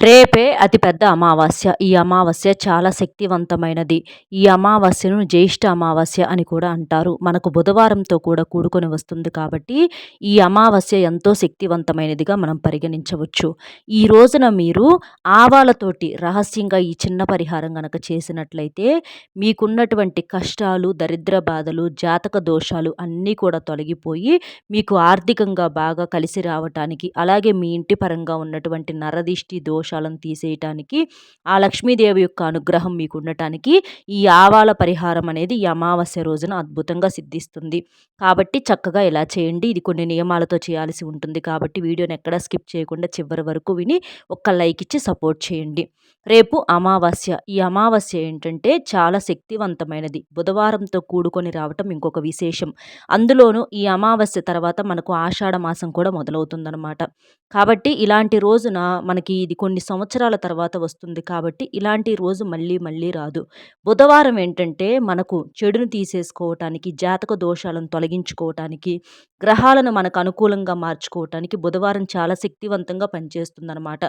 రేపే అతిపెద్ద అమావాస్య. ఈ అమావాస్య చాలా శక్తివంతమైనది. ఈ అమావాస్యను జ్యేష్ఠ అమావాస్య అని కూడా అంటారు. మనకు బుధవారంతో కూడా కూడుకొని వస్తుంది కాబట్టి ఈ అమావాస్య ఎంతో శక్తివంతమైనదిగా మనం పరిగణించవచ్చు. ఈ రోజున మీరు ఆవాలతోటి రహస్యంగా ఈ చిన్న పరిహారం గనక చేసినట్లయితే మీకున్నటువంటి కష్టాలు దరిద్ర బాధలు జాతక దోషాలు అన్నీ కూడా తొలగిపోయి మీకు ఆర్థికంగా బాగా కలిసి రావటానికి అలాగే మీ ఇంటి పరంగా ఉన్నటువంటి నరదిష్టి దోష దోషాలను తీసేయటానికి ఆ లక్ష్మీదేవి యొక్క అనుగ్రహం మీకు ఉండటానికి ఈ ఆవాల పరిహారం అనేది ఈ అమావాస్య రోజున అద్భుతంగా సిద్ధిస్తుంది. కాబట్టి చక్కగా ఇలా చేయండి. ఇది కొన్ని నియమాలతో చేయాల్సి ఉంటుంది. కాబట్టి వీడియోని ఎక్కడ స్కిప్ చేయకుండా చివరి వరకు విని ఒక్క లైక్ ఇచ్చి సపోర్ట్ చేయండి. రేపు అమావాస్య. ఈ అమావాస్య ఏంటంటే చాలా శక్తివంతమైనది. బుధవారంతో కూడుకొని రావటం ఇంకొక విశేషం. అందులోనూ ఈ అమావాస్య తర్వాత మనకు ఆషాఢ మాసం కూడా మొదలవుతుందన్నమాట. కాబట్టి ఇలాంటి రోజున మనకి ఇది కొన్ని కొన్ని సంవత్సరాల తర్వాత వస్తుంది కాబట్టి ఇలాంటి రోజు మళ్ళీ మళ్ళీ రాదు. బుధవారం ఏంటంటే మనకు చెడును తీసేసుకోవటానికి జాతక దోషాలను తొలగించుకోవటానికి గ్రహాలను మనకు అనుకూలంగా మార్చుకోవటానికి బుధవారం చాలా శక్తివంతంగా పనిచేస్తుందన్నమాట.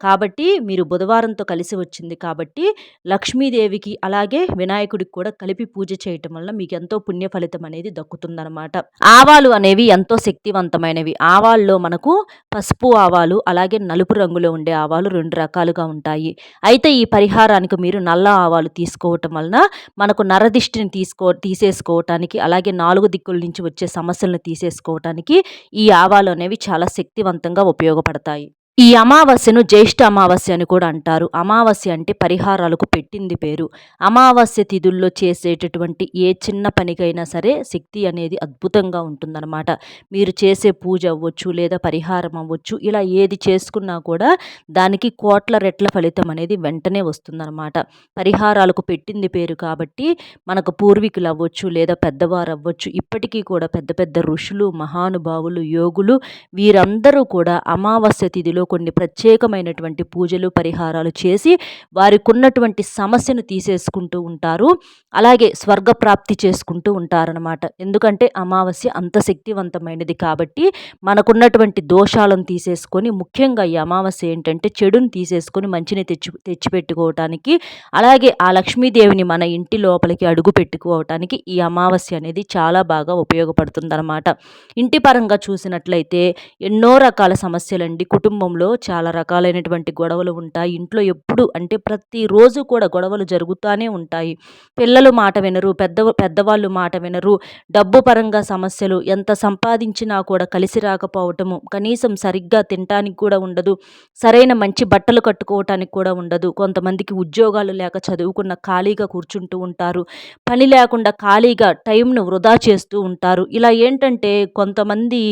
కాబట్టి మీరు బుధవారంతో కలిసి వచ్చింది కాబట్టి లక్ష్మీదేవికి అలాగే వినాయకుడికి కూడా కలిపి పూజ చేయటం వల్ల మీకు ఎంతో పుణ్య ఫలితం అనేది దక్కుతుందన్నమాట. ఆవాలు అనేవి ఎంతో శక్తివంతమైనవి. ఆవాల్లో మనకు పసుపు ఆవాలు అలాగే నలుపు రంగులో ఉండే ఆవాలు రెండు రకాలుగా ఉంటాయి. అయితే ఈ పరిహారానికి మీరు నల్ల ఆవాలు తీసుకోవటం వలన మనకు నరదిష్టిని తీసుకో తీసేసుకోవటానికి అలాగే నాలుగు దిక్కుల నుంచి వచ్చే సమస్యలను తీసేసుకోవటానికి ఈ ఆవాలు అనేవి చాలా శక్తివంతంగా ఉపయోగపడతాయి. ఈ అమావాస్యను జ్యేష్ఠ అమావాస్య అని కూడా అంటారు. అమావాస్య అంటే పరిహారాలకు పెట్టింది పేరు. అమావాస్య తిథుల్లో చేసేటటువంటి ఏ చిన్న పనికైనా సరే శక్తి అనేది అద్భుతంగా ఉంటుందన్నమాట. మీరు చేసే పూజ అవ్వచ్చు లేదా పరిహారం అవ్వచ్చు ఇలా ఏది చేసుకున్నా కూడా దానికి కోట్ల రెట్ల ఫలితం అనేది వెంటనే వస్తుందన్నమాట. పరిహారాలకు పెట్టింది పేరు కాబట్టి మనకు పూర్వీకులు అవ్వచ్చు లేదా పెద్దవారు అవ్వచ్చు ఇప్పటికీ కూడా పెద్ద పెద్ద ఋషులు మహానుభావులు యోగులు వీరందరూ కూడా అమావాస్య తిథిలో కొన్ని ప్రత్యేకమైనటువంటి పూజలు పరిహారాలు చేసి వారికి ఉన్నటువంటి సమస్యను తీసేసుకుంటూ ఉంటారు. అలాగే స్వర్గప్రాప్తి చేసుకుంటూ ఉంటారనమాట ఎందుకంటే అమావాస్య అంత శక్తివంతమైనది కాబట్టి మనకున్నటువంటి దోషాలను తీసేసుకొని ముఖ్యంగా ఈ అమావాస్య ఏంటంటే చెడుని తీసేసుకొని మంచిని తెచ్చి తెచ్చిపెట్టుకోవటానికి అలాగే ఆ లక్ష్మీదేవిని మన ఇంటి లోపలికి అడుగు పెట్టుకోవటానికి ఈ అమావాస్య అనేది చాలా బాగా ఉపయోగపడుతుందన్నమాట. ఇంటి పరంగా చూసినట్లయితే ఎన్నో రకాల సమస్యలండి. కుటుంబంలో కుటుంబంలో చాలా రకాలైనటువంటి గొడవలు ఉంటాయి. ఇంట్లో ఎప్పుడు అంటే ప్రతిరోజు కూడా గొడవలు జరుగుతూనే ఉంటాయి. పిల్లలు మాట వినరు పెద్ద పెద్దవాళ్ళు మాట వినరు డబ్బు పరంగా సమస్యలు ఎంత సంపాదించినా కూడా కలిసి రాకపోవటము కనీసం సరిగ్గా తినటానికి కూడా ఉండదు సరైన మంచి బట్టలు కట్టుకోవటానికి కూడా ఉండదు. కొంతమందికి ఉద్యోగాలు లేక చదువుకున్న ఖాళీగా కూర్చుంటూ ఉంటారు. పని లేకుండా ఖాళీగా టైంను వృధా చేస్తూ ఉంటారు. ఇలా ఏంటంటే కొంతమంది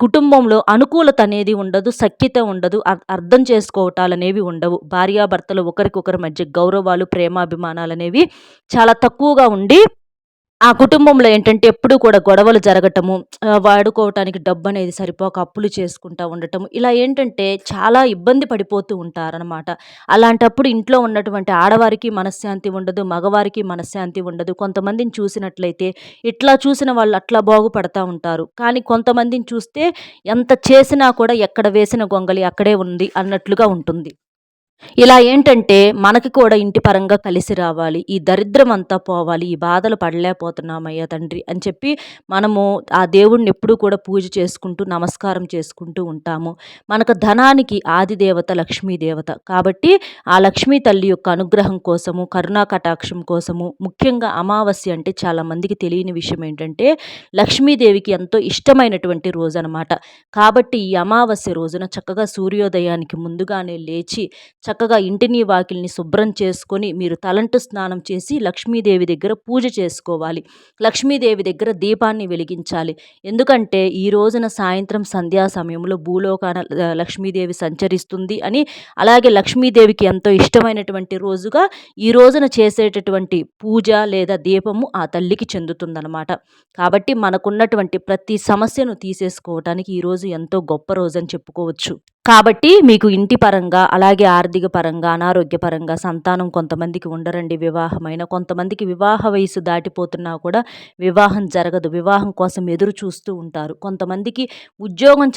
కుటుంబంలో అనుకూలత అనేది ఉండదు సఖ్యత ఉండదు. ఉండదు. అర్థం చేసుకోవటాలు అనేవి ఉండవు. భార్యాభర్తలు ఒకరికొకరి మధ్య గౌరవాలు ప్రేమాభిమానాలు అనేవి చాలా తక్కువగా ఉండి ఆ కుటుంబంలో ఏంటంటే ఎప్పుడూ కూడా గొడవలు జరగటము వాడుకోవటానికి డబ్బు అనేది సరిపోక అప్పులు చేసుకుంటూ ఉండటము ఇలా ఏంటంటే చాలా ఇబ్బంది పడిపోతూ ఉంటారనమాట అలాంటప్పుడు ఇంట్లో ఉన్నటువంటి ఆడవారికి మనశ్శాంతి ఉండదు మగవారికి మనశ్శాంతి ఉండదు. కొంతమందిని చూసినట్లయితే ఇట్లా చూసిన వాళ్ళు అట్లా బాగుపడతా ఉంటారు. కానీ కొంతమందిని చూస్తే ఎంత చేసినా కూడా ఎక్కడ వేసిన గొంగళి అక్కడే ఉంది అన్నట్లుగా ఉంటుంది. ఇలా ఏంటంటే మనకి కూడా ఇంటి పరంగా కలిసి రావాలి ఈ దరిద్రం అంతా పోవాలి ఈ బాధలు పడలేకపోతున్నామయ్యా తండ్రి అని చెప్పి మనము ఆ దేవుణ్ణి ఎప్పుడూ కూడా పూజ చేసుకుంటూ నమస్కారం చేసుకుంటూ ఉంటాము. మనకు ధనానికి ఆది దేవత లక్ష్మీదేవత కాబట్టి ఆ లక్ష్మీ తల్లి యొక్క అనుగ్రహం కోసము కరుణా కటాక్షం కోసము ముఖ్యంగా అమావాస్య అంటే చాలామందికి తెలియని విషయం ఏంటంటే లక్ష్మీదేవికి ఎంతో ఇష్టమైనటువంటి రోజు అనమాట కాబట్టి ఈ అమావాస్య రోజున చక్కగా సూర్యోదయానికి ముందుగానే లేచి చక్కగా ఇంటిని వాకిల్ని శుభ్రం చేసుకొని మీరు తలంటు స్నానం చేసి లక్ష్మీదేవి దగ్గర పూజ చేసుకోవాలి. లక్ష్మీదేవి దగ్గర దీపాన్ని వెలిగించాలి. ఎందుకంటే ఈ రోజున సాయంత్రం సంధ్యా సమయంలో భూలోకాన లక్ష్మీదేవి సంచరిస్తుంది అని అలాగే లక్ష్మీదేవికి ఎంతో ఇష్టమైనటువంటి రోజుగా ఈ రోజున చేసేటటువంటి పూజ లేదా దీపము ఆ తల్లికి చెందుతుందనమాట కాబట్టి మనకున్నటువంటి ప్రతి సమస్యను తీసేసుకోవటానికి ఈరోజు ఎంతో గొప్ప రోజు అని చెప్పుకోవచ్చు. కాబట్టి మీకు ఇంటి పరంగా అలాగే ఆర్థిక పరంగా అనారోగ్య పరంగా సంతానం కొంతమందికి ఉండరండి. వివాహమైన కొంతమందికి వివాహ వయసు దాటిపోతున్నా కూడా వివాహం జరగదు. వివాహం కోసం ఎదురు చూస్తూ ఉంటారు. కొంతమందికి ఉద్యోగం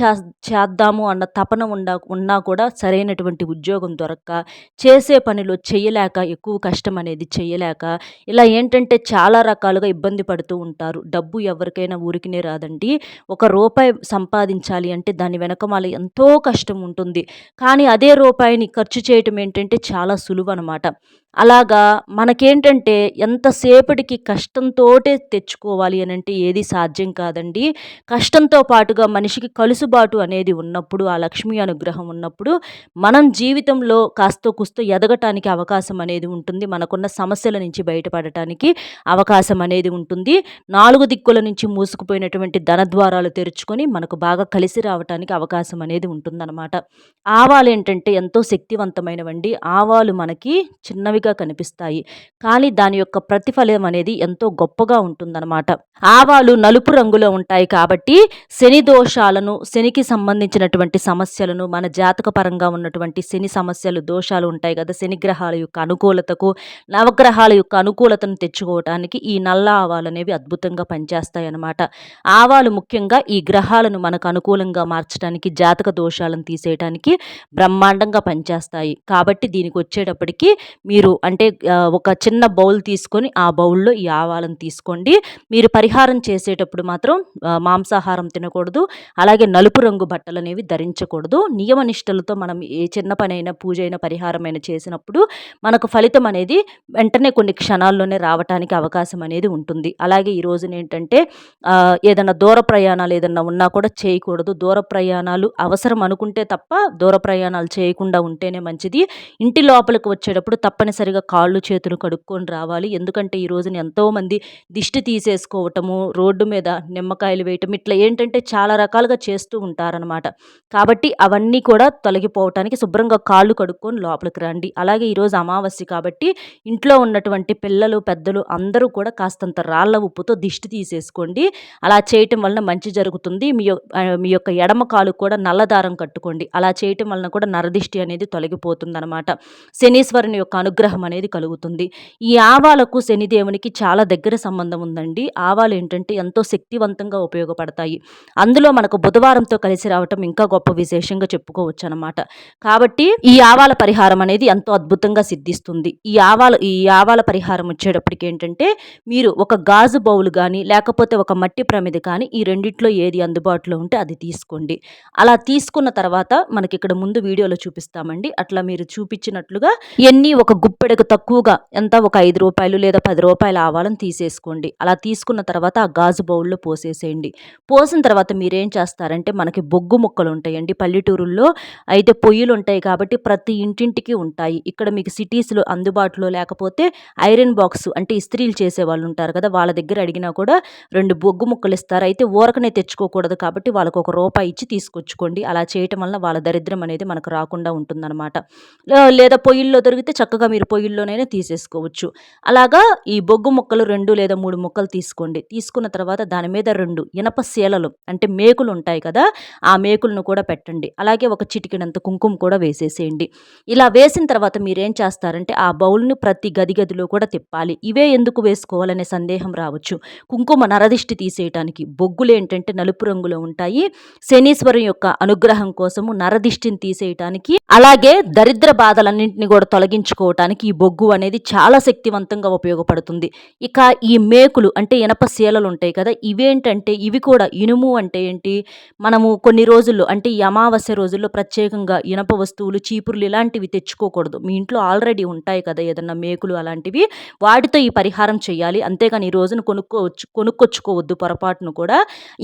చేద్దాము అన్న తపన ఉండా ఉన్నా కూడా సరైనటువంటి ఉద్యోగం దొరక్క చేసే పనిలో చేయలేక ఎక్కువ కష్టం అనేది చేయలేక ఇలా ఏంటంటే చాలా రకాలుగా ఇబ్బంది పడుతూ ఉంటారు. డబ్బు ఎవరికైనా ఊరికినే రాదండి. ఒక రూపాయి సంపాదించాలి అంటే దాని వెనకమాల ఎంతో కష్టం ఉంటుంది. కానీ అదే రూపాయిని ఖర్చు చేయటం ఏంటంటే చాలా సులువు అనమాట అలాగా మనకేంటంటే ఎంతసేపటికి కష్టంతోటే తెచ్చుకోవాలి అని అంటే ఏది సాధ్యం కాదండి. కష్టంతో పాటుగా మనిషికి కలుసుబాటు అనేది ఉన్నప్పుడు ఆ లక్ష్మీ అనుగ్రహం ఉన్నప్పుడు మనం జీవితంలో కాస్త కుస్తో ఎదగటానికి అవకాశం అనేది ఉంటుంది. మనకున్న సమస్యల నుంచి బయటపడటానికి అవకాశం అనేది ఉంటుంది. నాలుగు దిక్కుల నుంచి మూసుకుపోయినటువంటి ధనద్వారాలు తెరుచుకొని మనకు బాగా కలిసి రావటానికి అవకాశం అనేది ఉంటుందన్నమాట. ఆవాలు ఏంటంటే ఎంతో శక్తివంతమైనవండి. ఆవాలు మనకి చిన్నవి చిన్నవిగా కనిపిస్తాయి. కానీ దాని యొక్క ప్రతిఫలం అనేది ఎంతో గొప్పగా ఉంటుందన్నమాట. ఆవాలు నలుపు రంగులో ఉంటాయి కాబట్టి శని దోషాలను శనికి సంబంధించినటువంటి సమస్యలను మన జాతక పరంగా ఉన్నటువంటి శని సమస్యలు దోషాలు ఉంటాయి కదా శని గ్రహాల యొక్క అనుకూలతకు నవగ్రహాల యొక్క అనుకూలతను తెచ్చుకోవటానికి ఈ నల్ల ఆవాలు అనేవి అద్భుతంగా పనిచేస్తాయి అన్నమాట ఆవాలు ముఖ్యంగా ఈ గ్రహాలను మనకు అనుకూలంగా మార్చడానికి జాతక దోషాలను తీసేయడానికి బ్రహ్మాండంగా పనిచేస్తాయి. కాబట్టి దీనికి వచ్చేటప్పటికి మీరు అంటే ఒక చిన్న బౌల్ తీసుకొని ఆ బౌల్లో ఈ ఆవాలను తీసుకోండి. మీరు పరిహారం చేసేటప్పుడు మాత్రం మాంసాహారం తినకూడదు. అలాగే నలుపు రంగు బట్టలు అనేవి ధరించకూడదు. నియమనిష్టలతో మనం ఏ చిన్న పనైనా పూజ అయినా పరిహారమైన చేసినప్పుడు మనకు ఫలితం అనేది వెంటనే కొన్ని క్షణాల్లోనే రావటానికి అవకాశం అనేది ఉంటుంది. అలాగే ఈ రోజున ఏంటంటే ఏదైనా దూర ప్రయాణాలు ఏదైనా ఉన్నా కూడా చేయకూడదు. దూర ప్రయాణాలు అవసరం అనుకుంటే తప్ప దూర ప్రయాణాలు చేయకుండా ఉంటేనే మంచిది. ఇంటి లోపలికి వచ్చేటప్పుడు తప్పనిసరి తప్పనిసరిగా కాళ్ళు చేతులు కడుక్కొని రావాలి. ఎందుకంటే ఈ రోజున ఎంతోమంది దిష్టి తీసేసుకోవటము రోడ్డు మీద నిమ్మకాయలు వేయటం ఇట్లా ఏంటంటే చాలా రకాలుగా చేస్తూ ఉంటారనమాట కాబట్టి అవన్నీ కూడా తొలగిపోవటానికి శుభ్రంగా కాళ్ళు కడుక్కొని లోపలికి రండి. అలాగే ఈరోజు అమావాస్య కాబట్టి ఇంట్లో ఉన్నటువంటి పిల్లలు పెద్దలు అందరూ కూడా కాస్తంత రాళ్ళ ఉప్పుతో దిష్టి తీసేసుకోండి. అలా చేయటం వలన మంచి జరుగుతుంది. మీ మీ యొక్క ఎడమ కాలు కూడా నల్లదారం కట్టుకోండి. అలా చేయటం వలన కూడా నరదిష్టి అనేది తొలగిపోతుంది అనమాట శనీశ్వరుని యొక్క అనుగ్రహం అనుగ్రహం అనేది కలుగుతుంది. ఈ ఆవాలకు శనిదేవునికి చాలా దగ్గర సంబంధం ఉందండి. ఆవాలు ఏంటంటే ఎంతో శక్తివంతంగా ఉపయోగపడతాయి. అందులో మనకు బుధవారంతో కలిసి రావటం ఇంకా గొప్ప విశేషంగా చెప్పుకోవచ్చు అనమాట కాబట్టి ఈ ఆవాల పరిహారం అనేది ఎంతో అద్భుతంగా సిద్ధిస్తుంది. ఈ ఆవాల ఈ ఆవాల పరిహారం వచ్చేటప్పటికి ఏంటంటే మీరు ఒక గాజు బౌల్ కానీ లేకపోతే ఒక మట్టి ప్రమిది కానీ ఈ రెండిట్లో ఏది అందుబాటులో ఉంటే అది తీసుకోండి. అలా తీసుకున్న తర్వాత మనకి ఇక్కడ ముందు వీడియోలో చూపిస్తామండి. అట్లా మీరు చూపించినట్లుగా ఎన్ని ఒక గుప్ప ఇప్పటికి తక్కువగా ఎంత? ఒక ఐదు రూపాయలు లేదా పది రూపాయల ఆవాలని తీసేసుకోండి. అలా తీసుకున్న తర్వాత ఆ గాజు బౌల్లో పోసేసేయండి. పోసిన తర్వాత మీరేం చేస్తారంటే మనకి బొగ్గు ముక్కలు ఉంటాయండి. పల్లెటూరుల్లో అయితే పొయ్యిలు ఉంటాయి కాబట్టి ప్రతి ఇంటింటికి ఉంటాయి. ఇక్కడ మీకు సిటీస్లో అందుబాటులో లేకపోతే ఐరన్ బాక్స్ అంటే ఇస్త్రీలు చేసే వాళ్ళు ఉంటారు కదా వాళ్ళ దగ్గర అడిగినా కూడా రెండు బొగ్గు ముక్కలు ఇస్తారు. అయితే ఊరకనే తెచ్చుకోకూడదు కాబట్టి వాళ్ళకు ఒక రూపాయి ఇచ్చి తీసుకొచ్చుకోండి. అలా చేయటం వల్ల వాళ్ళ దరిద్రం అనేది మనకు రాకుండా ఉంటుందన్నమాట. లేదా పొయ్యిల్లో దొరికితే చక్కగా మీరు పొయ్యిల్లోనైనా తీసేసుకోవచ్చు. అలాగా ఈ బొగ్గు ముక్కలు రెండు లేదా మూడు ముక్కలు తీసుకోండి. తీసుకున్న తర్వాత దాని మీద రెండు ఇనప శీలలు అంటే మేకులు ఉంటాయి కదా ఆ మేకులను కూడా పెట్టండి. అలాగే ఒక చిటికినంత కుంకుమ కూడా వేసేసేయండి. ఇలా వేసిన తర్వాత మీరేం చేస్తారంటే ఆ బౌల్ని ప్రతి గది గదిలో కూడా తిప్పాలి. ఇవే ఎందుకు వేసుకోవాలనే సందేహం రావచ్చు. కుంకుమ నరదిష్టి తీసేయటానికి బొగ్గులు ఏంటంటే నలుపు రంగులో ఉంటాయి. శనీశ్వరం యొక్క అనుగ్రహం కోసము నరదిష్టిని తీసేయటానికి అలాగే దరిద్ర బాధలన్నింటినీ కూడా తొలగించుకోవటానికి మనకి ఈ బొగ్గు అనేది చాలా శక్తివంతంగా ఉపయోగపడుతుంది. ఇక ఈ మేకులు అంటే ఇనప శీలలు ఉంటాయి కదా ఇవేంటంటే ఇవి కూడా ఇనుము అంటే ఏంటి? మనము కొన్ని రోజుల్లో అంటే ఈ అమావాస్య రోజుల్లో ప్రత్యేకంగా ఇనప వస్తువులు చీపుర్లు ఇలాంటివి తెచ్చుకోకూడదు. మీ ఇంట్లో ఆల్రెడీ ఉంటాయి కదా ఏదన్నా మేకులు అలాంటివి. వాటితో ఈ పరిహారం చేయాలి. అంతేగాని ఈ రోజున కొనుక్కోవచ్చు కొనుక్కొచ్చుకోవద్దు పొరపాటును కూడా.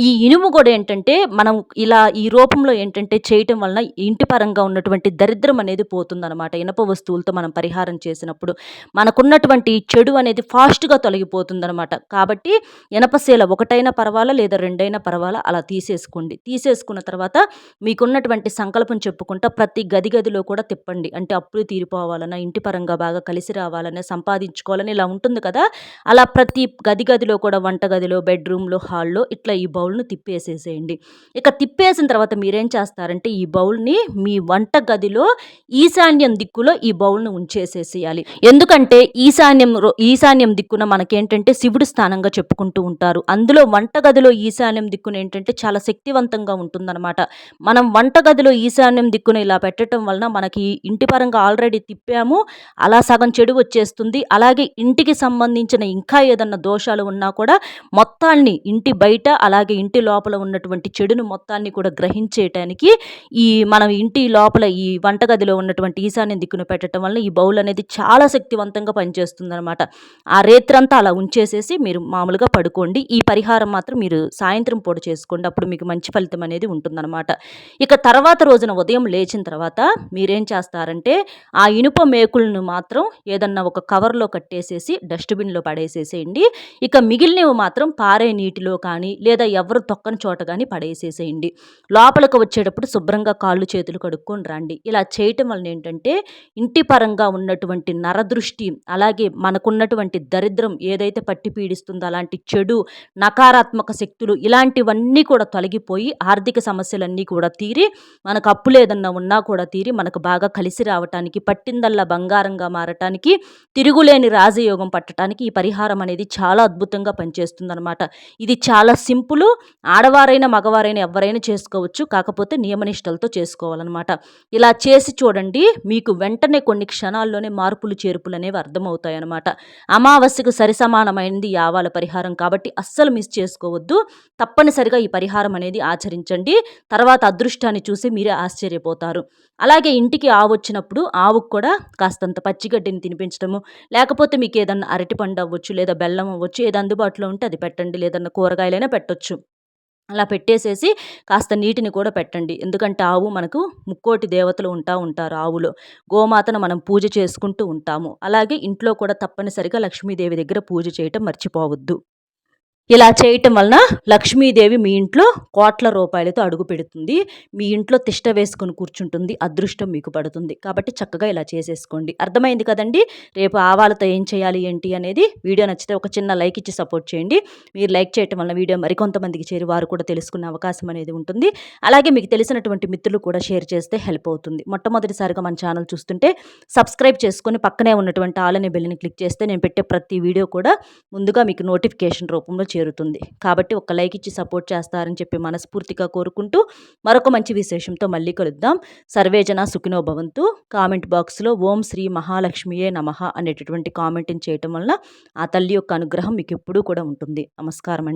ఈ ఇనుము కూడా ఏంటంటే మనం ఇలా ఈ రూపంలో ఏంటంటే చేయటం వలన ఇంటి పరంగా ఉన్నటువంటి దరిద్రం అనేది పోతుందన్నమాట. ఇనప వస్తువులతో మనం పరిహారం పరిహారం చేసినప్పుడు మనకున్నటువంటి చెడు అనేది ఫాస్ట్గా తొలగిపోతుందనమాట కాబట్టి ఎనపశీల ఒకటైనా పర్వాలా లేదా రెండైనా పర్వాలా అలా తీసేసుకోండి. తీసేసుకున్న తర్వాత మీకున్నటువంటి సంకల్పం చెప్పుకుంటా ప్రతి గది గదిలో కూడా తిప్పండి. అంటే అప్పులు తీరిపోవాలన్నా ఇంటి పరంగా బాగా కలిసి రావాలన్నా సంపాదించుకోవాలని ఇలా ఉంటుంది కదా. అలా ప్రతి గది గదిలో కూడా వంట గదిలో బెడ్రూమ్లో హాల్లో ఇట్లా ఈ బౌల్ను తిప్పేసేసేయండి. ఇక తిప్పేసిన తర్వాత మీరేం చేస్తారంటే ఈ బౌల్ని మీ వంట గదిలో ఈశాన్యం దిక్కులో ఈ బౌల్ను ఉంచేసేసేయాలి ఎందుకంటే ఈశాన్యం ఈశాన్యం దిక్కున మనకేంటంటే శివుడు స్థానంగా చెప్పుకుంటూ ఉంటారు. అందులో వంటగదిలో ఈశాన్యం దిక్కున ఏంటంటే చాలా శక్తివంతంగా ఉంటుందన్నమాట. మనం వంటగదిలో ఈశాన్యం దిక్కున ఇలా పెట్టడం వలన మనకి ఇంటి పరంగా ఆల్రెడీ తిప్పాము అలా సగం చెడు వచ్చేస్తుంది. అలాగే ఇంటికి సంబంధించిన ఇంకా ఏదన్నా దోషాలు ఉన్నా కూడా మొత్తాన్ని ఇంటి బయట అలాగే ఇంటి లోపల ఉన్నటువంటి చెడును మొత్తాన్ని కూడా గ్రహించేయటానికి ఈ మనం ఇంటి లోపల ఈ వంటగదిలో ఉన్నటువంటి ఈశాన్యం దిక్కున పెట్టడం వలన ఈ బౌల్ అనేది చాలా శక్తివంతంగా పనిచేస్తుంది అనమాట ఆ రేత్రంతా అలా ఉంచేసేసి మీరు మామూలుగా పడుకోండి. ఈ పరిహారం మాత్రం మీరు సాయంత్రం పూట చేసుకోండి. అప్పుడు మీకు మంచి ఫలితం అనేది ఉంటుందన్నమాట. ఇక తర్వాత రోజున ఉదయం లేచిన తర్వాత మీరేం చేస్తారంటే ఆ ఇనుప మేకులను మాత్రం ఏదన్నా ఒక కవర్లో కట్టేసేసి డస్ట్బిన్లో పడేసేసేయండి. ఇక మిగిలినవి మాత్రం పారే నీటిలో కానీ లేదా ఎవరు తొక్కని చోట కానీ పడేసేసేయండి. లోపలికి వచ్చేటప్పుడు శుభ్రంగా కాళ్ళు చేతులు కడుక్కొని రండి. ఇలా చేయటం వలన ఏంటంటే ఇంటి పరంగా ఉన్నటువంటి నరదృష్టి అలాగే మనకున్నటువంటి దరిద్రం ఏదైతే పట్టి పీడిస్తుందో అలాంటి చెడు నకారాత్మక శక్తులు ఇలాంటివన్నీ కూడా తొలగిపోయి ఆర్థిక సమస్యలన్నీ కూడా తీరి మనకు అప్పులు ఏదన్నా ఉన్నా కూడా తీరి మనకు బాగా కలిసి రావటానికి పట్టిందల్లా బంగారంగా మారటానికి తిరుగులేని రాజయోగం పట్టడానికి ఈ పరిహారం అనేది చాలా అద్భుతంగా పనిచేస్తుందన్నమాట. ఇది చాలా సింపుల్ ఆడవారైనా మగవారైనా ఎవరైనా చేసుకోవచ్చు కాకపోతే నియమనిష్టలతో చేసుకోవాలన్నమాట. ఇలా చేసి చూడండి మీకు వెంటనే కొన్ని క్షణాల్లోనే మార్పులు చేర్పులు అనేవి అర్థమవుతాయి అన్నమాట అమావాస్యకు సరిసమానమైనది యావాల ఆవాల పరిహారం కాబట్టి అస్సలు మిస్ చేసుకోవద్దు. తప్పనిసరిగా ఈ పరిహారం అనేది ఆచరించండి. తర్వాత అదృష్టాన్ని చూసి మీరే ఆశ్చర్యపోతారు. అలాగే ఇంటికి ఆవు వచ్చినప్పుడు ఆవుకు కూడా కాస్తంత పచ్చిగడ్డిని తినిపించడము లేకపోతే మీకు ఏదన్నా అరటిపండు అవ్వచ్చు లేదా బెల్లం అవ్వచ్చు ఏది అందుబాటులో ఉంటే అది పెట్టండి లేదన్నా కూరగాయలైనా పెట్టొచ్చు. అలా పెట్టేసేసి కాస్త నీటిని కూడా పెట్టండి. ఎందుకంటే ఆవు మనకు ముక్కోటి దేవతలు ఉంటా ఉంటారు ఆవులో. గోమాతను మనం పూజ చేసుకుంటూ ఉంటాము. అలాగే ఇంట్లో కూడా తప్పనిసరిగా లక్ష్మీదేవి దగ్గర పూజ చేయటం మర్చిపోవద్దు. ఇలా చేయటం వలన లక్ష్మీదేవి మీ ఇంట్లో కోట్ల రూపాయలతో అడుగు పెడుతుంది. మీ ఇంట్లో తిష్ట వేసుకొని కూర్చుంటుంది. అదృష్టం మీకు పడుతుంది. కాబట్టి చక్కగా ఇలా చేసేసుకోండి. అర్థమైంది కదండి? రేపు ఆవాలతో ఏం చేయాలి ఏంటి అనేది వీడియో నచ్చితే ఒక చిన్న లైక్ ఇచ్చి సపోర్ట్ చేయండి. మీరు లైక్ చేయటం వల్ల వీడియో మరికొంతమందికి చేరి వారు కూడా తెలుసుకునే అవకాశం అనేది ఉంటుంది. అలాగే మీకు తెలిసినటువంటి మిత్రులు కూడా షేర్ చేస్తే హెల్ప్ అవుతుంది. మొట్టమొదటిసారిగా మన ఛానల్ చూస్తుంటే సబ్స్క్రైబ్ చేసుకొని పక్కనే ఉన్నటువంటి ఆల్ అనే బెల్ని క్లిక్ చేస్తే నేను పెట్టే ప్రతి వీడియో కూడా ముందుగా మీకు నోటిఫికేషన్ రూపంలో చేరుతుంది. కాబట్టి ఒక లైక్ ఇచ్చి సపోర్ట్ చేస్తారని చెప్పి మనస్ఫూర్తిగా కోరుకుంటూ మరొక మంచి విశేషంతో మళ్ళీ కలుద్దాం. సర్వేజన సుఖినో భవంతు. కామెంట్ బాక్స్లో ఓం శ్రీ మహాలక్ష్మియే నమః అనేటటువంటి కామెంట్ని చేయటం వలన ఆ తల్లి యొక్క అనుగ్రహం మీకు ఎప్పుడూ కూడా ఉంటుంది. నమస్కారం అండి